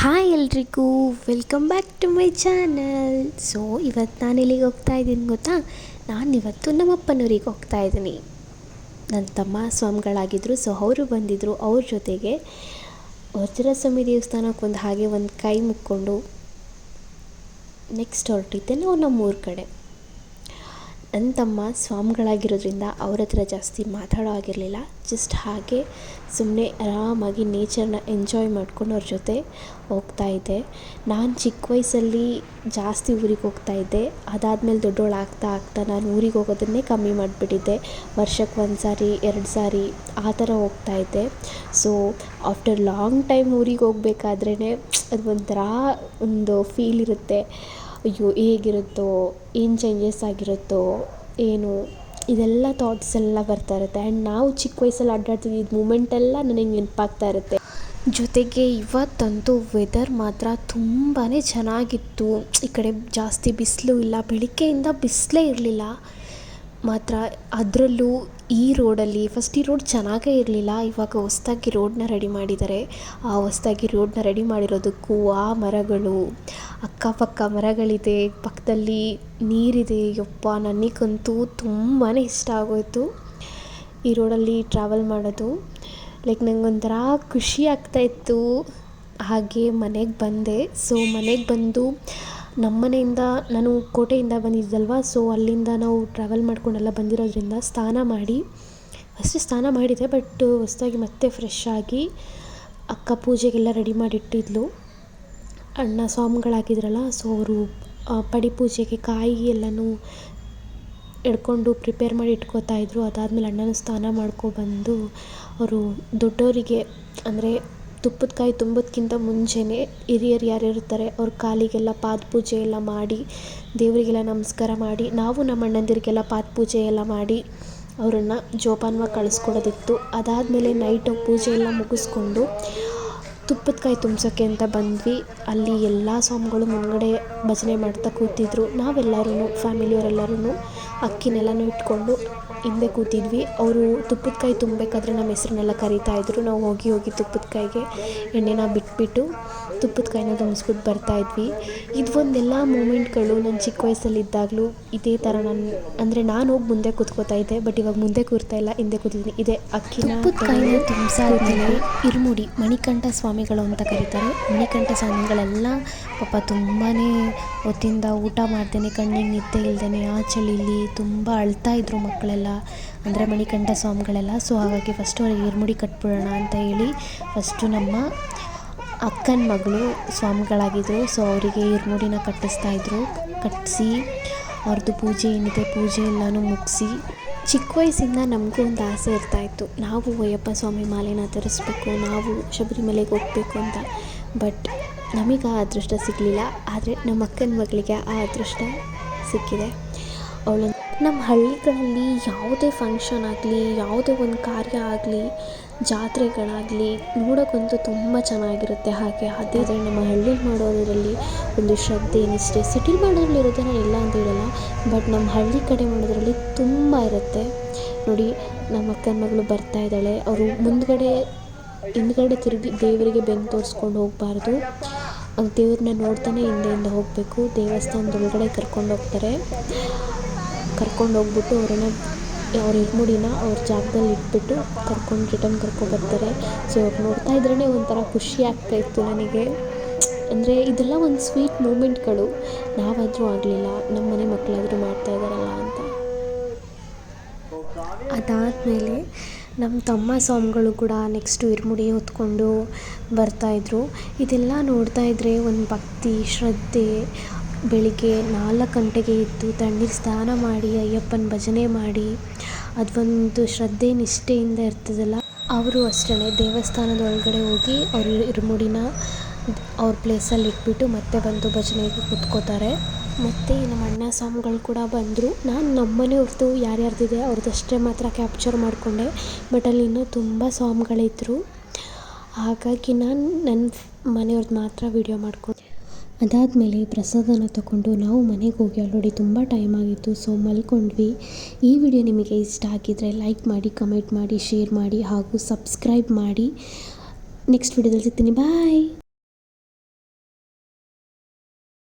Hi ಎಲ್ರಿಗೂ welcome back to my channel so ಇವತ್ತು ನಾನು ಎಲ್ಲಿಗೆ ಹೋಗ್ತಾ ಇದ್ದೀನಿ ಗೊತ್ತಾ? ನಾನು ಇವತ್ತು ನಮ್ಮಪ್ಪನವ್ರಿಗೆ ಹೋಗ್ತಾ ಇದ್ದೀನಿ. ನನ್ನ ತಮ್ಮ ಸ್ವಾಮಿಗಳಾಗಿದ್ದರು ಸೊ ಅವರು ಬಂದಿದ್ದರು ಅವ್ರ ಜೊತೆಗೆ ವಜ್ರಸ್ವಾಮಿ ದೇವಸ್ಥಾನಕ್ಕೆ ಒಂದು ಹಾಗೆ ಒಂದು ಕೈ ಮುಕ್ಕೊಂಡು ನೆಕ್ಸ್ಟ್ ಹೊರಟಿದ್ದೆ ನಾವು ನಮ್ಮೂರ ಕಡೆ. ನನ್ನ ತಮ್ಮ ಸ್ವಾಮಿಗಳಾಗಿರೋದ್ರಿಂದ ಅವ್ರ ಹತ್ರ ಜಾಸ್ತಿ ಮಾತಾಡೋ ಆಗಿರಲಿಲ್ಲ ಜಸ್ಟ್ ಹಾಗೆ ಸುಮ್ಮನೆ ಆರಾಮಾಗಿ ನೇಚರ್ನ ಎಂಜಾಯ್ ಮಾಡ್ಕೊಂಡು ಅವ್ರ ಜೊತೆ ಹೋಗ್ತಾ ಇದ್ದೆ. ನಾನು ಚಿಕ್ಕ ವಯಸ್ಸಲ್ಲಿ ಜಾಸ್ತಿ ಊರಿಗೆ ಹೋಗ್ತಾ ಇದ್ದೆ. ಅದಾದಮೇಲೆ ದೊಡ್ಡೋಳು ಆಗ್ತಾ ಆಗ್ತಾ ನಾನು ಊರಿಗೆ ಹೋಗೋದನ್ನೇ ಕಮ್ಮಿ ಮಾಡಿಬಿಟ್ಟಿದ್ದೆ. ವರ್ಷಕ್ಕೆ ಒಂದು ಸಾರಿ, ಎರಡು ಸಾರಿ ಆ ಥರ ಹೋಗ್ತಾ ಇದ್ದೆ. ಸೊ ಆಫ್ಟರ್ ಲಾಂಗ್ ಟೈಮ್ ಊರಿಗೆ ಹೋಗ್ಬೇಕಾದ್ರೇ ಅದು ಒಂಥರ ಒಂದು ಫೀಲ್ ಇರುತ್ತೆ. ಅಯ್ಯೋ, ಹೇಗಿರುತ್ತೋ, ಏನು ಚೇಂಜಸ್ ಆಗಿರುತ್ತೋ ಏನು, ಇದೆಲ್ಲ ಥಾಟ್ಸ್ ಎಲ್ಲ ಬರ್ತಾ ಇರುತ್ತೆ. ಆ್ಯಂಡ್ ನಾವು ಚಿಕ್ಕ ವಯಸ್ಸಲ್ಲಿ ಅಡ್ಡಾಡ್ತಿದ್ದೀವಿ ಮೂಮೆಂಟ್ ಎಲ್ಲ ನನಗೆ ನೆನಪಾಗ್ತಾ ಇರುತ್ತೆ. ಜೊತೆಗೆ ಇವತ್ತಂತೂ ವೆದರ್ ಮಾತ್ರ ತುಂಬಾ ಚೆನ್ನಾಗಿತ್ತು. ಈ ಕಡೆ ಜಾಸ್ತಿ ಬಿಸಿಲು ಇಲ್ಲ, ಬೆಳಿಗ್ಗೆಯಿಂದ ಬಿಸಿಲೇ ಇರಲಿಲ್ಲ. ಮಾತ್ರ ಅದರಲ್ಲೂ ಈ ರೋಡಲ್ಲಿ ಫಸ್ಟ್ ಈ ರೋಡ್ ಚೆನ್ನಾಗೇ ಇರಲಿಲ್ಲ. ಇವಾಗ ಹೊಸ್ದಾಗಿ ರೋಡನ್ನ ರೆಡಿ ಮಾಡಿದ್ದಾರೆ ಆ ಹೊಸ್ದಾಗಿ ರೋಡನ್ನ ರೆಡಿ ಮಾಡಿರೋದಕ್ಕೂ ಆ ಮರಗಳು ಅಕ್ಕಪಕ್ಕ ಮರಗಳಿದೆ, ಪಕ್ಕದಲ್ಲಿ ನೀರಿದೆ. ಯಪ್ಪ ನನಗಂತೂ ತುಂಬಾ ಇಷ್ಟ ಆಗೋಯಿತು ಈ ರೋಡಲ್ಲಿ ಟ್ರಾವೆಲ್ ಮಾಡೋದು. ಲೈಕ್ ನನಗೊಂಥರ ಖುಷಿ ಆಗ್ತಾಯಿತ್ತು ಹಾಗೆ ಮನೆಗೆ ಬಂದೆ. ಸೊ ಮನೆಗೆ ಬಂದು ನಮ್ಮ ಮನೆಯಿಂದ, ನಾನು ಕೋಟೆಯಿಂದ ಬಂದಿದ್ದಲ್ವ? ಸೊ ಅಲ್ಲಿಂದ ನಾವು ಟ್ರಾವೆಲ್ ಮಾಡ್ಕೊಂಡೆಲ್ಲ ಬಂದಿರೋದ್ರಿಂದ ಸ್ನಾನ ಮಾಡಿ ಫಸ್ಟ್ ಸ್ನಾನ ಮಾಡಿದೆ ಬಟ್ ಹೊಸ್ದಾಗಿ ಮತ್ತೆ ಫ್ರೆಶ್ ಆಗಿ ಅಕ್ಕ ಪೂಜೆಗೆಲ್ಲ ರೆಡಿ ಮಾಡಿಟ್ಟಿದ್ಲು. ಅಣ್ಣ ಸ್ವಾಮಿಗಳಾಗಿದ್ರಲ್ಲ ಸೊ ಅವರು ಪಡಿ ಪೂಜೆಗೆ ಕಾಯಿ ಎಲ್ಲನೂ ಎಡ್ಕೊಂಡು ಪ್ರಿಪೇರ್ ಮಾಡಿ ಇಟ್ಕೋತಾ ಇದ್ದರು ಅದಾದಮೇಲೆ ಅಣ್ಣನೂ ಸ್ನಾನ ಮಾಡ್ಕೊಬಂದು ಅವರು ದೊಡ್ಡವರಿಗೆ ಅಂದರೆ ತುಪ್ಪದ ಕಾಯಿ ತುಂಬೋದ್ಕಿಂತ ಮುಂಚೆನೇ ಹಿರಿಯರು ಯಾರು ಇರ್ತಾರೆ ಅವ್ರ ಕಾಲಿಗೆಲ್ಲ ಪಾದ ಪೂಜೆ ಎಲ್ಲ ಮಾಡಿ, ದೇವರಿಗೆಲ್ಲ ನಮಸ್ಕಾರ ಮಾಡಿ, ನಾವು ನಮ್ಮ ಅಣ್ಣಂದಿರಿಗೆಲ್ಲ ಪಾದ ಪೂಜೆ ಎಲ್ಲ ಮಾಡಿ ಅವರನ್ನು ಜೋಪಾನವಾಗಿ ಕಳಿಸ್ಕೊಡೋದಿತ್ತು. ಅದಾದಮೇಲೆ ನೈಟು ಪೂಜೆ ಎಲ್ಲ ಮುಗಿಸ್ಕೊಂಡು ತುಪ್ಪದ ಕಾಯಿ ತುಂಬ್ಸೋಕ್ಕೆ ಅಂತ ಬಂದ್ವಿ. ಅಲ್ಲಿ ಎಲ್ಲ ಸ್ವಾಮಿಗಳು ಮುಂದುಗಡೆ ಭಜನೆ ಮಾಡ್ತಾ ಕೂತಿದ್ರು. ನಾವೆಲ್ಲರೂ ಫ್ಯಾಮಿಲಿಯವರೆಲ್ಲರೂ ಅಕ್ಕಿನೆಲ್ಲನೂ ಇಟ್ಕೊಂಡು ಹಿಂದೆ ಕೂತಿದ್ವಿ. ಅವರು ತುಪ್ಪದ ಕಾಯಿ ತುಂಬಬೇಕಾದ್ರೆ ನಮ್ಮ ಹೆಸ್ರನ್ನೆಲ್ಲ ಕರೀತಾಯಿದ್ರು ನಾವು ಹೋಗಿ ಹೋಗಿ ತುಪ್ಪದ ಕಾಯಿಗೆ ಎಣ್ಣೆನ ಬಿಟ್ಬಿಟ್ಟು ತುಪ್ಪದ ಕಾಯಿನ ತುಂಬಿಸ್ಬಿಟ್ಟು ಬರ್ತಾಯಿದ್ವಿ ಇದು ಒಂದೆಲ್ಲ ಮೂಮೆಂಟ್ಗಳು ನನ್ನ ಚಿಕ್ಕ ವಯಸ್ಸಲ್ಲಿದ್ದಾಗಲೂ ಇದೇ ಥರ ನಾನು ಅಂದರೆ ನಾನು ಹೋಗಿ ಮುಂದೆ ಕೂತ್ಕೋತಾ ಇದ್ದೆ ಬಟ್ ಇವಾಗ ಮುಂದೆ ಕೂರ್ತಾ ಇಲ್ಲ ಹಿಂದೆ ಕೂತಿದ್ದೀನಿ. ಇದೇ ಅಕ್ಕಿ ತುಪ್ಪದ ಕಾಯಿನ ತುಂಬಿಸಾದ್ಮೇಲೆ ಇರುಮುಡಿ ಮಣಿಕಂಠ ಸ್ವಾಮಿಗಳು ಅಂತ ಕರೀತಾರೆ. ಮಣಿಕಂಠ ಸ್ವಾಮಿಗಳೆಲ್ಲ ಪಾಪ ತುಂಬಾ ಹೊತ್ತಿಂದ ಊಟ ಮಾಡ್ದೇನೆ ಕಣ್ಣಿಗೆ ನಿದ್ದೆ ಇಲ್ದೇ ಆ ಚಳಿಲಿ ತುಂಬ ಅಳ್ತಾ ಇದ್ರು ಮಕ್ಕಳೆಲ್ಲ. ಅಂದರೆ ಮಣಿಕಂಠ ಸ್ವಾಮಿಗಳೆಲ್ಲ. ಸೊ ಹಾಗಾಗಿ ಫಸ್ಟು ಅವ್ರಿಗೆ ಇರುಮುಡಿ ಕಟ್ಬಿಡೋಣ ಅಂತ ಹೇಳಿ ಫಸ್ಟು ನಮ್ಮ ಅಕ್ಕನ ಮಗಳು ಸ್ವಾಮಿಗಳಾಗಿದ್ದರು ಸೊ ಅವರಿಗೆ ಈರ್ಮುಡಿನ ಕಟ್ಟಿಸ್ತಾ ಇದ್ರು. ಕಟ್ಟಿಸಿ ಅವ್ರದ್ದು ಪೂಜೆ ಏನಿದೆ ಪೂಜೆ ಎಲ್ಲನೂ ಮುಗಿಸಿ, ಚಿಕ್ಕ ವಯಸ್ಸಿಂದ ನಮಗೂ ಒಂದು ಆಸೆ ಇರ್ತಾಯಿತ್ತು ನಾವು ಅಯ್ಯಪ್ಪ ಸ್ವಾಮಿ ಮಾಲೆನ ತರಿಸ್ಬೇಕು ನಾವು ಶಬರಿಮಲೆಗೆ ಹೋಗಬೇಕು ಅಂತ. ಬಟ್ ನಮಗೆ ಆ ಅದೃಷ್ಟ ಸಿಗಲಿಲ್ಲ. ಆದರೆ ನಮ್ಮ ಅಕ್ಕನ ಮಗಳಿಗೆ ಆ ಅದೃಷ್ಟ ಸಿಕ್ಕಿದೆ. ಅವಳು ನಮ್ಮ ಹಳ್ಳಿಗಳಲ್ಲಿ ಯಾವುದೇ ಫಂಕ್ಷನ್ ಆಗಲಿ, ಯಾವುದೇ ಒಂದು ಕಾರ್ಯ ಆಗಲಿ, ಜಾತ್ರೆಗಳಾಗಲಿ ನೋಡೋಕ್ಕಂತೂ ತುಂಬ ಚೆನ್ನಾಗಿರುತ್ತೆ. ಹಾಗೆ ಅದೇ ನಮ್ಮ ಹಳ್ಳೀಲಿ ಮಾಡೋದರಲ್ಲಿ ಒಂದು ಶ್ರದ್ಧೆ, ನಿಷ್ಠೆ ಸಿಟಿಲಿ ಮಾಡೋದ್ರಲ್ಲಿ ಇರುತ್ತೆ ನಾನು ಇಲ್ಲ ಅಂತ ಹೇಳಲ್ಲ. ಬಟ್ ನಮ್ಮ ಹಳ್ಳಿ ಕಡೆ ಮಾಡೋದರಲ್ಲಿ ತುಂಬ ಇರುತ್ತೆ. ನೋಡಿ, ನಮ್ಮ ಅಕ್ಕನ ಮಗಳು ಬರ್ತಾ ಇದ್ದಾಳೆ. ಅವರು ಮುಂದುಗಡೆ, ಹಿಂದ್ಗಡೆ ತಿರುಗಿ ದೇವರಿಗೆ ಬೆನ್ನು ತೋರಿಸ್ಕೊಂಡು ಹೋಗಬಾರ್ದು. ದೇವ್ರನ್ನ ನೋಡ್ತಾನೆ ಹಿಂದೆಯಿಂದ ಹೋಗಬೇಕು. ದೇವಸ್ಥಾನದೊಳಗಡೆ ಕರ್ಕೊಂಡು ಹೋಗ್ತಾರೆ. ಕರ್ಕೊಂಡು ಹೋಗ್ಬಿಟ್ಟು ಅವರನ್ನ, ಅವ್ರ ಇರುಮುಡಿನ ಅವ್ರ ಜಾಗದಲ್ಲಿ ಇಟ್ಬಿಟ್ಟು ಕರ್ಕೊಂಡು ರಿಟರ್ನ್ ಕರ್ಕೊಬರ್ತಾರೆ ಸೊ ಅವ್ರು ನೋಡ್ತಾ ಇದ್ರೇ ಒಂಥರ ಖುಷಿ ಆಗ್ತಾಯಿತ್ತು ನನಗೆ. ಅಂದರೆ ಇದೆಲ್ಲ ಒಂದು ಸ್ವೀಟ್ ಮೂಮೆಂಟ್ಗಳು ನಾವಾದರೂ ಆಗಲಿಲ್ಲ ನಮ್ಮ ಮನೆ ಮಕ್ಕಳಾದರೂ ಮಾಡ್ತಾ ಇದ್ದಾರಲ್ಲ ಅಂತ. ಅದಾದಮೇಲೆ ನಮ್ಮ ತಮ್ಮ ಸ್ವಾಮಿಗಳು ಕೂಡ ನೆಕ್ಸ್ಟು ಇರುಮುಡಿ ಹೊತ್ಕೊಂಡು ಬರ್ತಾಯಿದ್ರು ಇದೆಲ್ಲ ನೋಡ್ತಾ ಇದ್ದರೆ ಒಂದು ಭಕ್ತಿ, ಶ್ರದ್ಧೆ ಬೆಳಿಗ್ಗೆ ನಾಲ್ಕು ಗಂಟೆಗೆ ಎದ್ದು ತಣ್ಣೀರು ಸ್ನಾನ ಮಾಡಿ, ಅಯ್ಯಪ್ಪನ ಭಜನೆ ಮಾಡಿ ಅದೊಂದು ಶ್ರದ್ಧೆ, ನಿಷ್ಠೆಯಿಂದ ಇರ್ತದಲ್ಲ, ಅವರು ಅಷ್ಟೇ ದೇವಸ್ಥಾನದ ಒಳಗಡೆ ಹೋಗಿ ಅವ್ರ ಇರುಮುಡಿನ ಅವ್ರ ಪ್ಲೇಸಲ್ಲಿ ಇಟ್ಬಿಟ್ಟು ಮತ್ತೆ ಬಂದು ಭಜನೆಗೆ ಕೂತ್ಕೋತಾರೆ. ಮತ್ತು ನಮ್ಮ ಅಣ್ಣ ಸ್ವಾಮಿಗಳು ಕೂಡ ಬಂದರು. ನಾನು ನಮ್ಮ ಮನೆಯವ್ರದ್ದು ಯಾರ್ಯಾರ್ದಿದೆ ಅವ್ರದ್ದಷ್ಟೇ ಮಾತ್ರ ಕ್ಯಾಪ್ಚರ್ ಮಾಡಿಕೊಂಡೆ. ಬಟ್ ಅಲ್ಲಿ ಇನ್ನೂ ತುಂಬ ಸ್ವಾಮಿಗಳಿದ್ರು. ಹಾಗಾಗಿ ನಾನು ನನ್ನ ಮನೆಯವ್ರದ್ದು ಮಾತ್ರ ವೀಡಿಯೋ ಮಾಡ್ಕೊಂಡೆ ಅದಾದಮೇಲೆ ಪ್ರಸಾದನ ತಗೊಂಡು ನಾವು ಮನೆಗೆ ಹೋಗಿ ಆಲ್ರೆಡಿ ತುಂಬ ಟೈಮ್ ಆಗಿತ್ತು ಸೊ ಮಲ್ಕೊಂಡ್ವಿ. ಈ ವಿಡಿಯೋ ನಿಮಗೆ ಇಷ್ಟ ಆಗಿದ್ದರೆ ಲೈಕ್ ಮಾಡಿ ಕಮೆಂಟ್ ಮಾಡಿ ಶೇರ್ ಮಾಡಿ ಹಾಗೂ ಸಬ್ಸ್ಕ್ರೈಬ್ ಮಾಡಿ. ನೆಕ್ಸ್ಟ್ ವಿಡಿಯೋದಲ್ಲಿ ಸಿಗ್ತೀನಿ. ಬಾಯ್